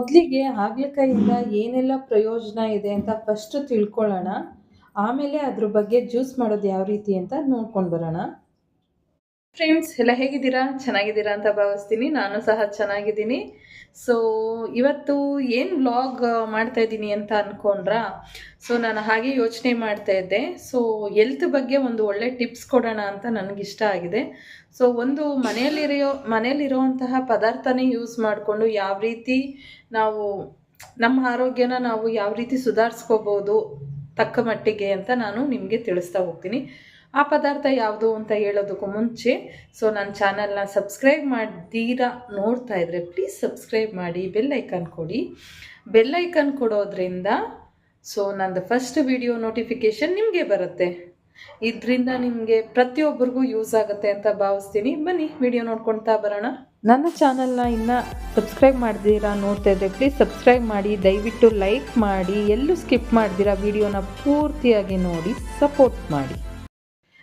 ಮೊದಲಿಗೆ ಹಾಗಲಕಾಯಿಂದ ಏನೆಲ್ಲ ಪ್ರಯೋಜನ ಇದೆ ಅಂತ ಫಸ್ಟ್ ತಿಳ್ಕೊಳ್ಳೋಣ. ಆಮೇಲೆ ಅದ್ರ ಬಗ್ಗೆ ಜ್ಯೂಸ್ ಮಾಡೋದು ಯಾವ ರೀತಿ ಅಂತ ನೋಡ್ಕೊಂಡು ಬರೋಣ. ಫ್ರೆಂಡ್ಸ್ ಎಲ್ಲ ಹೇಗಿದ್ದೀರಾ? ಚೆನ್ನಾಗಿದ್ದೀರಾ ಅಂತ ಭಾವಿಸ್ತೀನಿ. ನಾನು ಸಹ ಚೆನ್ನಾಗಿದ್ದೀನಿ. ಸೊ ಇವತ್ತು ಏನು ವ್ಲಾಗ್ ಮಾಡ್ತಾ ಇದ್ದೀನಿ ಅಂತ ಅಂದ್ಕೊಂಡ್ರ ಸೊ ನಾನು ಹಾಗೆ ಯೋಚನೆ ಮಾಡ್ತಾ ಇದ್ದೆ. ಸೊ ಎಲ್ತ್ ಬಗ್ಗೆ ಒಂದು ಒಳ್ಳೆ ಟಿಪ್ಸ್ ಕೊಡೋಣ ಅಂತ ನನಗಿಷ್ಟ ಆಗಿದೆ. ಸೊ ಒಂದು ಮನೆಯಲ್ಲಿರೋ ಮನೆಯಲ್ಲಿರುವಂತಹ ಪದಾರ್ಥನೇ ಯೂಸ್ ಮಾಡಿಕೊಂಡು ಯಾವ ರೀತಿ ನಾವು ನಮ್ಮ ಆರೋಗ್ಯನ ನಾವು ಯಾವ ರೀತಿ ಸುಧಾರಿಸ್ಕೋಬೋದು ತಕ್ಕ ಮಟ್ಟಿಗೆ ಅಂತ ನಾನು ನಿಮಗೆ ತಿಳಿಸ್ತಾ ಹೋಗ್ತೀನಿ. ಆ ಪದಾರ್ಥ ಯಾವುದು ಅಂತ ಹೇಳೋದಕ್ಕೂ ಮುಂಚೆ ಸೊ ನನ್ನ ಚಾನಲ್ನ ಸಬ್ಸ್ಕ್ರೈಬ್ ಮಾಡ್ದೀರಾ ನೋಡ್ತಾ ಇದ್ರೆ ಪ್ಲೀಸ್ ಸಬ್ಸ್ಕ್ರೈಬ್ ಮಾಡಿ ಬೆಲ್ಲೈಕನ್ ಕೊಡಿ. ಬೆಲ್ಲೈಕನ್ ಕೊಡೋದ್ರಿಂದ ಸೊ ನಂದು ಫಸ್ಟ್ ವಿಡಿಯೋ ನೋಟಿಫಿಕೇಷನ್ ನಿಮಗೆ ಬರುತ್ತೆ. ಇದರಿಂದ ನಿಮಗೆ ಪ್ರತಿಯೊಬ್ಬರಿಗೂ ಯೂಸ್ ಆಗುತ್ತೆ ಅಂತ ಭಾವಿಸ್ತೀನಿ. ಬನ್ನಿ ವಿಡಿಯೋ ನೋಡ್ಕೊಳ್ತಾ ಬರೋಣ. ನನ್ನ ಚಾನಲ್ನ ಇನ್ನು ಸಬ್ಸ್ಕ್ರೈಬ್ ಮಾಡ್ದಿರಾ ನೋಡ್ತಾ ಇದ್ರೆ ಪ್ಲೀಸ್ ಸಬ್ಸ್ಕ್ರೈಬ್ ಮಾಡಿ, ದಯವಿಟ್ಟು ಲೈಕ್ ಮಾಡಿ, ಎಲ್ಲೂ ಸ್ಕಿಪ್ ಮಾಡಿದಿರಾ ವಿಡಿಯೋನ ಪೂರ್ತಿಯಾಗಿ ನೋಡಿ ಸಪೋರ್ಟ್ ಮಾಡಿ.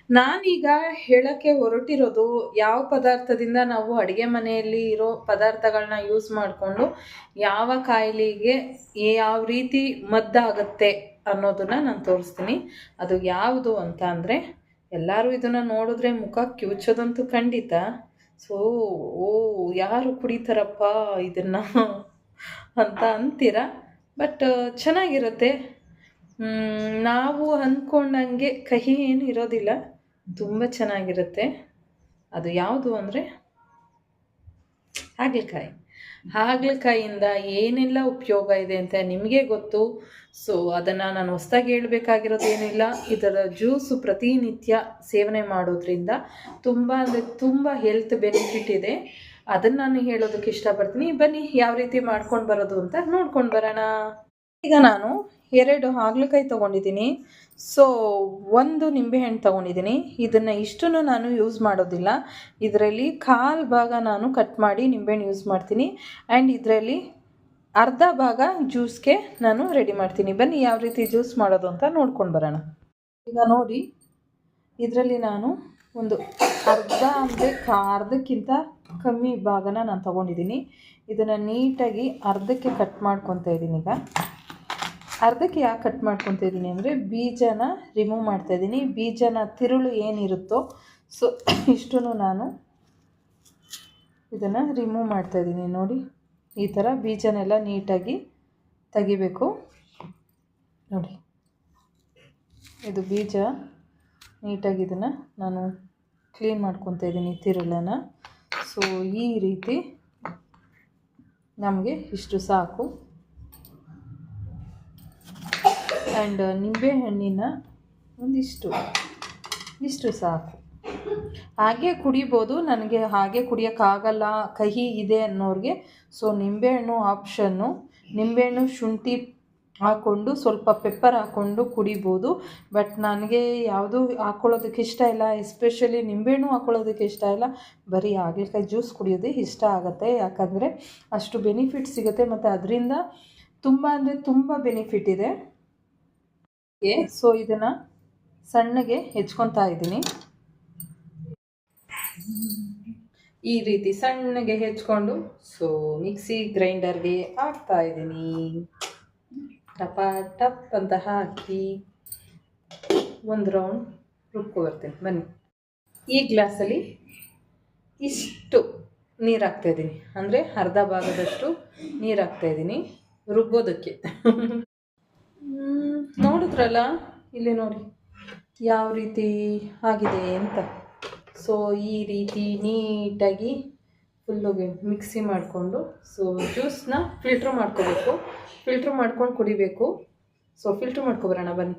ನಾನೀಗ ಹೇಳಕ್ಕೆ ಹೊರಟಿರೋದು ಯಾವ ಪದಾರ್ಥದಿಂದ ನಾವು ಅಡುಗೆ ಮನೆಯಲ್ಲಿ ಇರೋ ಪದಾರ್ಥಗಳನ್ನ ಯೂಸ್ ಮಾಡಿಕೊಂಡು ಯಾವ ಕಾಯಿಲೆಗೆ ಯಾವ ರೀತಿ ಮದ್ದಾಗುತ್ತೆ ಅನ್ನೋದನ್ನ ನಾನು ತೋರಿಸ್ತೀನಿ. ಅದು ಯಾವುದು ಅಂತ ಅಂದರೆ ಎಲ್ಲರೂ ಇದನ್ನು ನೋಡಿದ್ರೆ ಮುಖ ಕಿವುಚೋದಂತೂ ಖಂಡಿತ. ಸೊ ಓ, ಯಾರು ಕುಡಿತಾರಪ್ಪ ಇದನ್ನು ಅಂತ ಅಂತೀರ? ಬಟ್ ಚೆನ್ನಾಗಿರುತ್ತೆ. ನಾವು ಅಂದ್ಕೊಂಡಂಗೆ ಕಹಿ ಏನು ಇರೋದಿಲ್ಲ. ತುಂಬ ಚೆನ್ನಾಗಿರುತ್ತೆ. ಅದು ಯಾವುದು ಅಂದರೆ ಹಾಗಲಕಾಯಿ. ಹಾಗಲಕಾಯಿಯಿಂದ ಏನೆಲ್ಲ ಉಪಯೋಗ ಇದೆ ಅಂತ ನಿಮಗೆ ಗೊತ್ತು. ಸೊ ಅದನ್ನು ನಾನು ಹೊಸ್ದಾಗಿ ಹೇಳಬೇಕಾಗಿರೋದು ಏನಿಲ್ಲ. ಇದರ ಜ್ಯೂಸು ಪ್ರತಿನಿತ್ಯ ಸೇವನೆ ಮಾಡೋದ್ರಿಂದ ತುಂಬ ಅಂದರೆ ತುಂಬ ಹೆಲ್ತ್ ಬೆನಿಫಿಟ್ ಇದೆ. ಅದನ್ನು ನಾನು ಹೇಳೋದಕ್ಕೆ ಇಷ್ಟಪಡ್ತೀನಿ. ಬನ್ನಿ, ಯಾವ ರೀತಿ ಮಾಡ್ಕೊಂಡು ಬರೋದು ಅಂತ ನೋಡ್ಕೊಂಡು ಬರೋಣ. ಈಗ ನಾನು ಎರಡು ಹಾಗಲಕಾಯಿ ತೊಗೊಂಡಿದ್ದೀನಿ. ಸೊ ಒಂದು ನಿಂಬೆಹಣ್ಣು ತೊಗೊಂಡಿದ್ದೀನಿ. ಇದನ್ನು ಇಷ್ಟನ್ನು ನಾನು ಯೂಸ್ ಮಾಡೋದಿಲ್ಲ. ಇದರಲ್ಲಿ ಕಾಲು ಭಾಗ ನಾನು ಕಟ್ ಮಾಡಿ ನಿಂಬೆಹಣ್ಣು ಯೂಸ್ ಮಾಡ್ತೀನಿ. ಆ್ಯಂಡ್ ಇದರಲ್ಲಿ ಅರ್ಧ ಭಾಗ ಜ್ಯೂಸ್ಗೆ ನಾನು ರೆಡಿ ಮಾಡ್ತೀನಿ. ಬನ್ನಿ ಯಾವ ರೀತಿ ಜ್ಯೂಸ್ ಮಾಡೋದು ಅಂತ ನೋಡ್ಕೊಂಡು ಬರೋಣ. ಈಗ ನೋಡಿ, ಇದರಲ್ಲಿ ನಾನು ಒಂದು ಅರ್ಧ ಅಂದರೆ ಅರ್ಧಕ್ಕಿಂತ ಕಮ್ಮಿ ಭಾಗನ ನಾನು ತೊಗೊಂಡಿದ್ದೀನಿ. ಇದನ್ನು ನೀಟಾಗಿ ಅರ್ಧಕ್ಕೆ ಕಟ್ ಮಾಡ್ಕೊತಾ ಇದ್ದೀನಿ ಈಗ. ಅರ್ಧಕ್ಕೆ ಯಾಕೆ ಕಟ್ ಮಾಡ್ಕೊತಿದ್ದೀನಿ ಅಂದರೆ ಬೀಜನ ರಿಮೂವ್ ಮಾಡ್ತಾ ಇದ್ದೀನಿ ಬೀಜನ ತಿರುಳು ಏನಿರುತ್ತೋ ಸೊ ಇಷ್ಟು ನಾನು ಇದನ್ನು ರಿಮೂವ್ ಮಾಡ್ತಾ ಇದ್ದೀನಿ ನೋಡಿ, ಈ ಥರ ಬೀಜನೆಲ್ಲ ನೀಟಾಗಿ ತೆಗಿಬೇಕು. ನೋಡಿ, ಇದು ಬೀಜ ನೀಟಾಗಿ ಇದನ್ನು ನಾನು ಕ್ಲೀನ್ ಮಾಡ್ಕೊತಾ ಇದ್ದೀನಿ ತಿರುಳನ್ನು. ಸೊ ಈ ರೀತಿ ನಮಗೆ ಇಷ್ಟು ಸಾಕು. ಆ್ಯಂಡ್ ನಿಂಬೆಹಣ್ಣಿನ ಒಂದಿಷ್ಟು. ಇಷ್ಟು ಸಾಕು. ಹಾಗೆ ಕುಡಿಬೋದು. ನನಗೆ ಹಾಗೆ ಕುಡಿಯೋಕ್ಕಾಗಲ್ಲ, ಕಹಿ ಇದೆ ಅನ್ನೋರಿಗೆ. ಸೊ ನಿಂಬೆಹಣ್ಣು ಆಪ್ಷನ್ನು ನಿಂಬೆಹಣ್ಣು ಶುಂಠಿ ಹಾಕ್ಕೊಂಡು ಸ್ವಲ್ಪ ಪೆಪ್ಪರ್ ಹಾಕ್ಕೊಂಡು ಕುಡಿಬೋದು. ಬಟ್ ನನಗೆ ಯಾವುದು ಹಾಕ್ಕೊಳ್ಳೋದಕ್ಕೆ ಇಷ್ಟ ಇಲ್ಲ. ಎಸ್ಪೆಷಲಿ ನಿಂಬೆಹಣ್ಣು ಹಾಕ್ಕೊಳ್ಳೋದಕ್ಕೆ ಇಷ್ಟ ಇಲ್ಲ. ಬರೀ ಹಾಗಲಕಾಯಿ ಜ್ಯೂಸ್ ಕುಡಿಯೋದೇ ಇಷ್ಟ ಆಗುತ್ತೆ. ಯಾಕಂದರೆ ಅಷ್ಟು ಬೆನಿಫಿಟ್ ಸಿಗುತ್ತೆ. ಮತ್ತು ಅದರಿಂದ ತುಂಬ ಅಂದರೆ ತುಂಬ ಬೆನಿಫಿಟ್ ಇದೆ. ಸೊ ಇದನ್ನು ಸಣ್ಣಗೆ ಹೆಚ್ಕೊತಾ ಇದ್ದೀನಿ. ಈ ರೀತಿ ಸಣ್ಣಗೆ ಹೆಚ್ಕೊಂಡು, ಸೊ ಮಿಕ್ಸಿ ಗ್ರೈಂಡರ್ಗೆ ಹಾಕ್ತಾ ಇದ್ದೀನಿ. ಟಪ, ಟಪ್ ಅಂತ ಹಾಕಿ ಒಂದು ರೌಂಡ್ ರುಬ್ಕೊ ಬರ್ತೀನಿ. ಬನ್ನಿ. ಈ ಗ್ಲಾಸಲ್ಲಿ ಇಷ್ಟು ನೀರು ಹಾಕ್ತಾ ಇದ್ದೀನಿ. ಅಂದರೆ ಅರ್ಧ ಭಾಗದಷ್ಟು ನೀರು ಹಾಕ್ತಾ ಇದ್ದೀನಿ ರುಬ್ಬೋದಕ್ಕೆ. ನೋಡಿದ್ರಲ್ಲ? ಇಲ್ಲಿ ನೋಡಿ. ಯಾವ ರೀತಿ ಆಗಿದೆ ಅಂತ. ಸೊ ಈ ರೀತಿ ನೀಟಾಗಿ ಫುಲ್ಲುಗೆ ಮಿಕ್ಸಿ ಮಾಡಿಕೊಂಡು ಸೊ ಜ್ಯೂಸನ್ನ ಫಿಲ್ಟ್ರ್ ಮಾಡ್ಕೋಬೇಕು. ಫಿಲ್ಟ್ರ್ ಮಾಡ್ಕೊಂಡು ಕುಡಿಬೇಕು. ಸೊ ಫಿಲ್ಟ್ರ್ ಮಾಡ್ಕೊಬರೋಣ, ಬನ್ನಿ.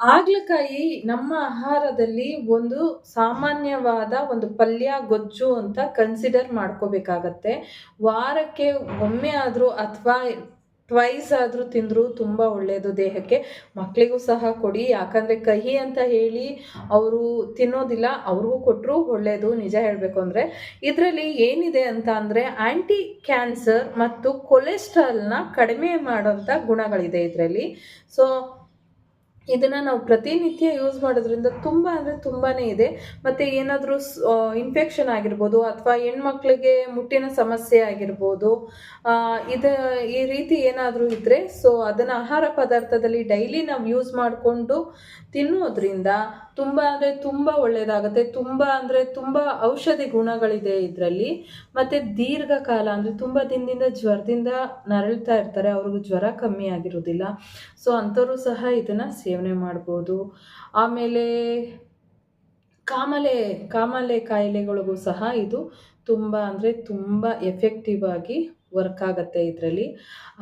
ಆಗ್ಲಕಾಯಿ ನಮ್ಮ ಆಹಾರದಲ್ಲಿ ಒಂದು ಸಾಮಾನ್ಯವಾದ ಒಂದು ಪಲ್ಯ, ಗೊಜ್ಜು ಅಂತ ಕನ್ಸಿಡರ್ ಮಾಡ್ಕೋಬೇಕಾಗತ್ತೆ. ವಾರಕ್ಕೆ ಒಮ್ಮೆ ಆದರೂ ಅಥವಾ ಟ್ವೈಸ್ ಆದರೂ ತಿಂದರೂ ತುಂಬ ಒಳ್ಳೆಯದು ದೇಹಕ್ಕೆ. ಮಕ್ಕಳಿಗೂ ಸಹ ಕೊಡಿ. ಯಾಕಂದರೆ ಕಹಿ ಅಂತ ಹೇಳಿ ಅವರು ತಿನ್ನೋದಿಲ್ಲ, ಅವ್ರಿಗೂ ಕೊಟ್ಟರು ಒಳ್ಳೆಯದು ನಿಜ ಹೇಳಬೇಕು ಅಂದರೆ. ಇದರಲ್ಲಿ ಏನಿದೆ ಅಂತ ಅಂದರೆ ಆ್ಯಂಟಿ ಕ್ಯಾನ್ಸರ್ ಮತ್ತು ಕೊಲೆಸ್ಟ್ರಾಲ್ನ ಕಡಿಮೆ ಮಾಡೋಂಥ ಗುಣಗಳಿದೆ ಇದರಲ್ಲಿ. ಸೊ ಇದನ್ನು ನಾವು ಪ್ರತಿನಿತ್ಯ ಯೂಸ್ ಮಾಡೋದ್ರಿಂದ ತುಂಬ ಅಂದರೆ ತುಂಬಾ ಇದೆ. ಮತ್ತು ಏನಾದರೂ ಇನ್ಫೆಕ್ಷನ್ ಆಗಿರ್ಬೋದು ಅಥವಾ ಹೆಣ್ಮಕ್ಳಿಗೆ ಮುಟ್ಟಿನ ಸಮಸ್ಯೆ ಆಗಿರ್ಬೋದು ಇದು, ಈ ರೀತಿ ಏನಾದರೂ ಇದ್ದರೆ ಸೊ ಅದನ್ನು ಆಹಾರ ಪದಾರ್ಥದಲ್ಲಿ ಡೈಲಿ ನಾವು ಯೂಸ್ ಮಾಡಿಕೊಂಡು ತಿನ್ನೋದ್ರಿಂದ ತುಂಬ ಅಂದರೆ ತುಂಬ ಒಳ್ಳೆಯದಾಗುತ್ತೆ ತುಂಬ ಅಂದರೆ ತುಂಬ ಔಷಧಿ ಗುಣಗಳಿದೆ ಇದರಲ್ಲಿ. ಮತ್ತು ದೀರ್ಘಕಾಲ ಅಂದರೆ ತುಂಬ ದಿನದಿಂದ ಜ್ವರದಿಂದ ನರಳ್ತಾ ಇರ್ತಾರೆ. ಅವ್ರಿಗೂ ಜ್ವರ ಕಮ್ಮಿ ಆಗಿರೋದಿಲ್ಲ. ಸೊ ಅಂಥವರು ಸಹ ಇದನ್ನು ಸೇವನೆ ಮಾಡ್ಬೋದು. ಆಮೇಲೆ ಕಾಮಲೆ ಕಾಮಾಲೆ ಕಾಯಿಲೆಗಳಿಗೂ ಸಹ ಇದು ತುಂಬ ಅಂದರೆ ತುಂಬ ಎಫೆಕ್ಟಿವ್ ಆಗಿ ವರ್ಕ್ ಆಗುತ್ತೆ ಇದರಲ್ಲಿ.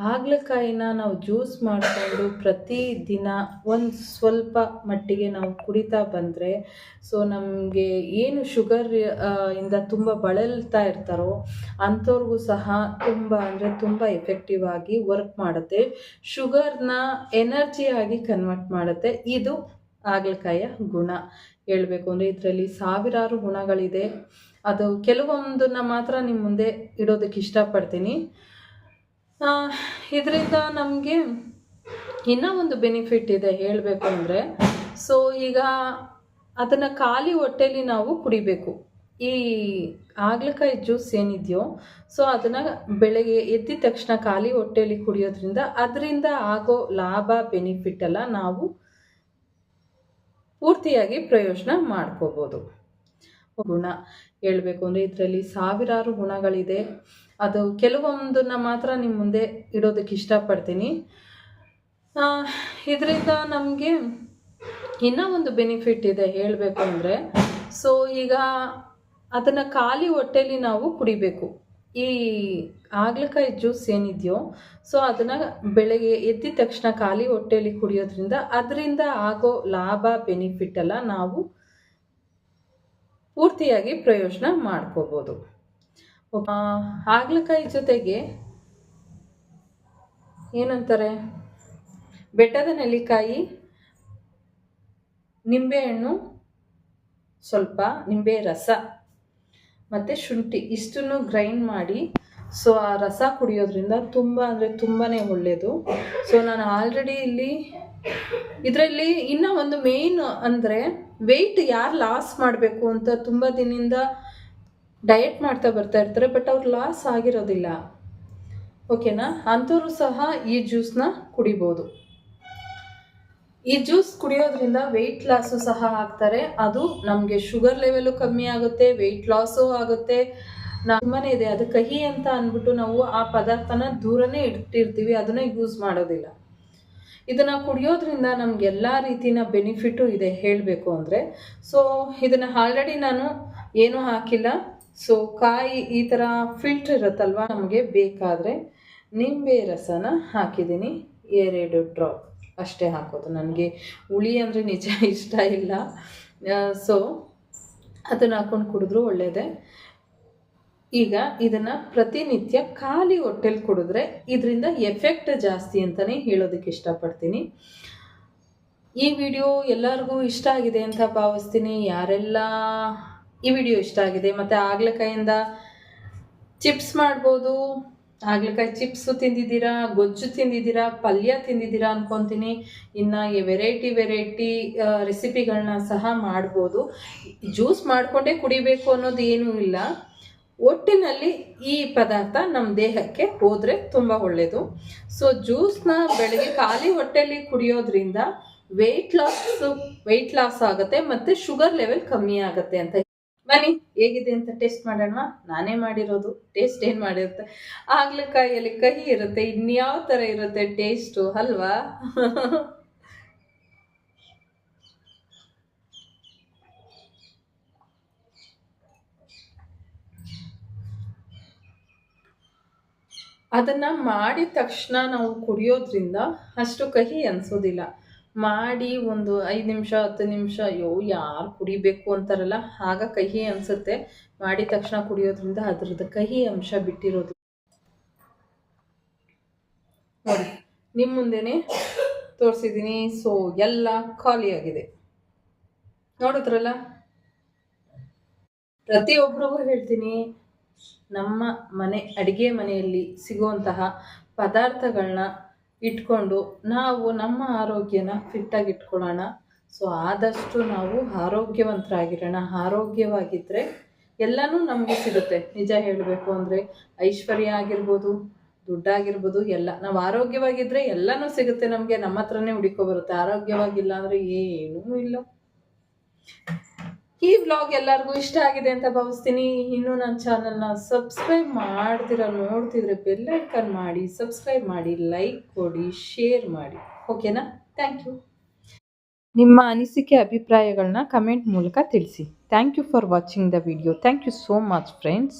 ಹಾಗಲಕಾಯಿನ ನಾವು ಜ್ಯೂಸ್ ಮಾಡಿಕೊಂಡು ಪ್ರತಿದಿನ ಒಂದು ಸ್ವಲ್ಪ ಮಟ್ಟಿಗೆ ನಾವು ಕುಡಿತಾ ಬಂದರೆ ಸೊ ನಮಗೆ ಏನು ಶುಗರ್ ಇಂದ ತುಂಬ ಬಳಲ್ತಾ ಇರ್ತಾರೋ ಅಂಥವ್ರಿಗೂ ಸಹ ತುಂಬ ಅಂದರೆ ತುಂಬ ಎಫೆಕ್ಟಿವ್ ಆಗಿ ವರ್ಕ್ ಮಾಡುತ್ತೆ. ಶುಗರ್ನ ಎನರ್ಜಿಯಾಗಿ ಕನ್ವರ್ಟ್ ಮಾಡುತ್ತೆ. ಇದು ಹಾಗಲಕಾಯಿಯ ಗುಣ. ಹೇಳಬೇಕು ಅಂದರೆ ಇದರಲ್ಲಿ ಸಾವಿರಾರು ಗುಣಗಳಿದೆ. ಅದು ಕೆಲವೊಂದನ್ನ ಮಾತ್ರ ನಿಮ್ಮ ಮುಂದೆ ಇಡೋದಕ್ಕೆ ಇಷ್ಟಪಡ್ತೀನಿ. ಇದರಿಂದ ನಮಗೆ ಇನ್ನೂ ಒಂದು ಬೆನಿಫಿಟ್ ಇದೆ ಹೇಳಬೇಕು ಅಂದರೆ ಸೊ ಈಗ ಅದನ್ನು ಖಾಲಿ ಹೊಟ್ಟೆಲಿ ನಾವು ಕುಡಿಬೇಕು. ಈ ಹಾಗಲಕಾಯಿ ಜ್ಯೂಸ್ ಏನಿದೆಯೋ ಸೊ ಅದನ್ನು ಬೆಳಗ್ಗೆ ಎದ್ದಿದ ತಕ್ಷಣ ಖಾಲಿ ಹೊಟ್ಟೆಯಲ್ಲಿ ಕುಡಿಯೋದ್ರಿಂದ ಅದರಿಂದ ಆಗೋ ಲಾಭ ಬೆನಿಫಿಟ್ ಎಲ್ಲ ನಾವು ಪೂರ್ತಿಯಾಗಿ ಪ್ರಯೋಜನ ಮಾಡ್ಕೋಬೋದು. ಗುಣ. ಹೇಳಬೇಕು ಅಂದರೆ ಇದರಲ್ಲಿ ಸಾವಿರಾರು ಗುಣಗಳಿದೆ. ಅದು ಕೆಲವೊಂದನ್ನ ಮಾತ್ರ ನಿಮ್ಮ ಮುಂದೆ ಇಡೋದಕ್ಕೆ ಇಷ್ಟಪಡ್ತೀನಿ. ಇದರಿಂದ ನಮಗೆ ಇನ್ನೂ ಒಂದು ಬೆನಿಫಿಟ್ ಇದೆ ಹೇಳಬೇಕು ಅಂದರೆ. ಸೊ ಈಗ ಅದನ್ನು ಖಾಲಿ ಹೊಟ್ಟೆಲಿ ನಾವು ಕುಡಿಬೇಕು. ಈ ಹಾಗಲಕಾಯಿ ಜ್ಯೂಸ್ ಏನಿದೆಯೋ ಸೊ ಅದನ್ನು ಬೆಳಗ್ಗೆ ಎದ್ದಿದ ತಕ್ಷಣ ಖಾಲಿ ಹೊಟ್ಟೆಯಲ್ಲಿ ಕುಡಿಯೋದ್ರಿಂದ ಅದರಿಂದ ಆಗೋ ಲಾಭ ಬೆನಿಫಿಟ್ ಎಲ್ಲ ನಾವು ಪೂರ್ತಿಯಾಗಿ ಪ್ರಯೋಜನ ಮಾಡ್ಕೋಬೋದು. ಹಾಗಲಕಾಯಿ ಜೊತೆಗೆ ಏನಂತಾರೆ? ಬೆಟ್ಟದ ನೆಲ್ಲಿಕಾಯಿ, ನಿಂಬೆಹಣ್ಣು, ಸ್ವಲ್ಪ ನಿಂಬೆ ರಸ, ಮತ್ತು ಶುಂಠಿ ಇಷ್ಟನ್ನು ಗ್ರೈಂಡ್ ಮಾಡಿ ಸೊ ಆ ರಸ ಕುಡಿಯೋದ್ರಿಂದ ತುಂಬ ಅಂದರೆ ತುಂಬಾ ಒಳ್ಳೆಯದು ಸೊ ನಾನು ಆಲ್ರೆಡಿ ಇಲ್ಲಿ, ಇದರಲ್ಲಿ ಇನ್ನೂ ಒಂದು ಮೇಯ್ನ್ ಅಂದರೆ ವೆಯ್ಟ್ ಯಾರು ಲಾಸ್ ಮಾಡಬೇಕು ಅಂತ ತುಂಬ ದಿನದಿಂದ ಡಯಟ್ ಮಾಡ್ತಾ ಬರ್ತಾ ಇರ್ತಾರೆ ಬಟ್ ಅವ್ರು ಲಾಸ್ ಆಗಿರೋದಿಲ್ಲ. ಓಕೆನಾ ಅಂಥವ್ರು ಸಹ ಈ ಜ್ಯೂಸ್ನ ಕುಡಿಬೋದು. ಈ ಜ್ಯೂಸ್ ಕುಡಿಯೋದ್ರಿಂದ ವೆಯ್ಟ್ ಲಾಸು ಸಹ ಆಗ್ತಾರೆ. ಅದು ನಮಗೆ ಶುಗರ್ ಲೆವೆಲು ಕಮ್ಮಿ ಆಗುತ್ತೆ ವೆಯ್ಟ್ ಲಾಸು ಆಗುತ್ತೆ. ತುಂಬಾ ಇದೆ, ಅದು ಕಹಿ ಅಂತ ಅಂದ್ಬಿಟ್ಟು ನಾವು ಆ ಪದಾರ್ಥನ ದೂರನೇ ಇಟ್ಟಿರ್ತೀವಿ, ಅದನ್ನ ಯೂಸ್ ಮಾಡೋದಿಲ್ಲ. ಇದನ್ನು ಕುಡಿಯೋದ್ರಿಂದ ನಮ್ಗೆ ಎಲ್ಲ ರೀತಿಯ ಬೆನಿಫಿಟು ಇದೆ ಹೇಳಬೇಕು ಅಂದರೆ. ಸೊ ಇದನ್ನು ಆಲ್ರೆಡಿ ನಾನು ಏನೂ ಹಾಕಿಲ್ಲ. ಸೊ ಕಾಯಿ ಈ ಥರ ಫಿಲ್ಟ್ರ್ ಇರುತ್ತಲ್ವ ನಮಗೆ ಬೇಕಾದರೆ ನಿಂಬೆ ರಸನ ಹಾಕಿದ್ದೀನಿ. ಎರಡು ಡ್ರಾಪ್ ಅಷ್ಟೇ ಹಾಕೋದು. ನನಗೆ ಹುಳಿ ಅಂದರೆ ನಿಜ ಇಷ್ಟ ಇಲ್ಲ. ಸೊ ಅದನ್ನು ಹಾಕ್ಕೊಂಡು ಕುಡಿದ್ರೂ ಒಳ್ಳೆಯದೇ ಈಗ ಇದನ್ನ ಪ್ರತಿನಿತ್ಯ ಖಾಲಿ ಹೊಟ್ಟೆಲಿ ಕುಡಿದ್ರೆ ಇದರಿಂದ ಎಫೆಕ್ಟ್ ಜಾಸ್ತಿ ಅಂತಲೇ ಹೇಳೋದಕ್ಕೆ ಇಷ್ಟಪಡ್ತೀನಿ. ಈ ವಿಡಿಯೋ ಎಲ್ಲರಿಗೂ ಇಷ್ಟ ಆಗಿದೆ ಅಂತ ಭಾವಿಸ್ತೀನಿ. ಯಾರೆಲ್ಲ ಈ ವಿಡಿಯೋ ಇಷ್ಟ ಆಗಿದೆ, ಮತ್ತು ಆಗ್ಲಕಾಯಿಂದ ಚಿಪ್ಸ್ ಮಾಡ್ಬೋದು, ಆಗ್ಲಕಾಯಿ ಚಿಪ್ಸು ತಿಂದಿದ್ದೀರಾ, ಗೊಜ್ಜು ತಿಂದಿದ್ದೀರಾ, ಪಲ್ಯ ತಿಂದಿದ್ದೀರಾ ಅನ್ಕೊತೀನಿ. ಇನ್ನು ವೆರೈಟಿ ವೆರೈಟಿ ರೆಸಿಪಿಗಳನ್ನ ಸಹ ಮಾಡ್ಬೋದು. ಜ್ಯೂಸ್ ಮಾಡಿಕೊಂಡೇ ಕುಡಿಬೇಕು ಅನ್ನೋದು ಏನೂ ಇಲ್ಲ. ಒಟ್ಟಿನಲ್ಲಿ ಈ ಪದಾರ್ಥ ನಮ್ಮ ದೇಹಕ್ಕೆ ಹೋದರೆ ತುಂಬ ಒಳ್ಳೆಯದು ಸೊ ಜ್ಯೂಸ್ನ ಬೆಳಗ್ಗೆ ಖಾಲಿ ಹೊಟ್ಟೆಯಲ್ಲಿ ಕುಡಿಯೋದ್ರಿಂದ ವೆಯ್ಟ್ ಲಾಸ್ ವೆಯ್ಟ್ ಲಾಸ್ ಆಗುತ್ತೆ ಮತ್ತು ಶುಗರ್ ಲೆವೆಲ್ ಕಮ್ಮಿ ಆಗುತ್ತೆ ಅಂತ ಬನ್ನಿ, ಹೇಗಿದೆ ಅಂತ ಟೇಸ್ಟ್ ಮಾಡೋಣ. ನಾನೇ ಮಾಡಿರೋದು ಟೇಸ್ಟ್ ಏನು ಮಾಡಿರುತ್ತೆ? ಆಗ್ಲಕಾಯಲ್ಲಿ ಕಹಿ ಇರುತ್ತೆ, ಇನ್ಯಾವ ಥರ ಇರುತ್ತೆ ಟೇಸ್ಟು ಅಲ್ವಾ? ಅದನ್ನು ಮಾಡಿದ ತಕ್ಷಣ ನಾವು ಕುಡಿಯೋದ್ರಿಂದ ಅಷ್ಟು ಕಹಿ ಅನಿಸೋದಿಲ್ಲ. ಮಾಡಿ ಒಂದು ಐದು ನಿಮಿಷ, ಹತ್ತು ನಿಮಿಷ, ಅಯ್ಯೋ, ಯಾರು ಕುಡಿಬೇಕು ಅಂತಾರಲ್ಲ, ಆಗ ಕಹಿ ಅನಿಸುತ್ತೆ. ಮಾಡಿದ ತಕ್ಷಣ ಕುಡಿಯೋದ್ರಿಂದ ಅದ್ರದ್ದು ಕಹಿ ಅಂಶ ಬಿಟ್ಟಿರೋದು. ನೋಡಿ ನಿಮ್ಮ ಮುಂದೆನೆ ತೋರಿಸಿದ್ದೀನಿ ಸೊ ಎಲ್ಲ ಖಾಲಿಯಾಗಿದೆ ನೋಡಿದ್ರಲ್ಲ? ಪ್ರತಿಯೊಬ್ಬರಿಗೂ ಹೇಳ್ತೀನಿ. ನಮ್ಮ ಮನೆ, ಅಡುಗೆ ಮನೆಯಲ್ಲಿ ಸಿಗುವಂತಹ ಪದಾರ್ಥಗಳನ್ನ ಇಟ್ಕೊಂಡು ನಾವು ನಮ್ಮ ಆರೋಗ್ಯನ ಫಿಟ್ಟಾಗಿ ಇಟ್ಕೊಳ್ಳೋಣ ಸೊ ಆದಷ್ಟು ನಾವು ಆರೋಗ್ಯವಂತರಾಗಿರೋಣ. ಆರೋಗ್ಯವಾಗಿದ್ದರೆ ಎಲ್ಲನೂ ನಮಗೆ ಸಿಗುತ್ತೆ. ನಿಜ ಹೇಳಬೇಕು ಅಂದರೆ ಐಶ್ವರ್ಯ ಆಗಿರ್ಬೋದು, ದುಡ್ಡಾಗಿರ್ಬೋದು, ಎಲ್ಲ. ನಾವು ಆರೋಗ್ಯವಾಗಿದ್ದರೆ ಎಲ್ಲನೂ ಸಿಗುತ್ತೆ ನಮಗೆ. ನಮ್ಮ ಹತ್ರನೇ ಹುಡುಕೋ ಬರುತ್ತೆ. ಆರೋಗ್ಯವಾಗಿಲ್ಲ ಅಂದರೆ ಏನೂ ಇಲ್ಲ. ಈ ವ್ಲಾಗ್ ಎಲ್ಲರಿಗೂ ಇಷ್ಟ ಆಗಿದೆ ಅಂತ ಭಾವಿಸ್ತೀನಿ. ಇನ್ನೂ ನನ್ನ ಚಾನಲ್ನ ಸಬ್ಸ್ಕ್ರೈಬ್ ಮಾಡ್ದಿರ ನೋಡ್ತಿದ್ರೆ ಬೆಲ್ ಐಕನ್ ಮಾಡಿ ಸಬ್ಸ್ಕ್ರೈಬ್ ಮಾಡಿ ಲೈಕ್ ಕೊಡಿ ಶೇರ್ ಮಾಡಿ. ಓಕೆನಾ ಥ್ಯಾಂಕ್ ಯು ನಿಮ್ಮ ಅನಿಸಿಕೆ ಅಭಿಪ್ರಾಯಗಳನ್ನ ಕಮೆಂಟ್ ಮೂಲಕ ತಿಳಿಸಿ. Thank you for watching the video thank you so much friends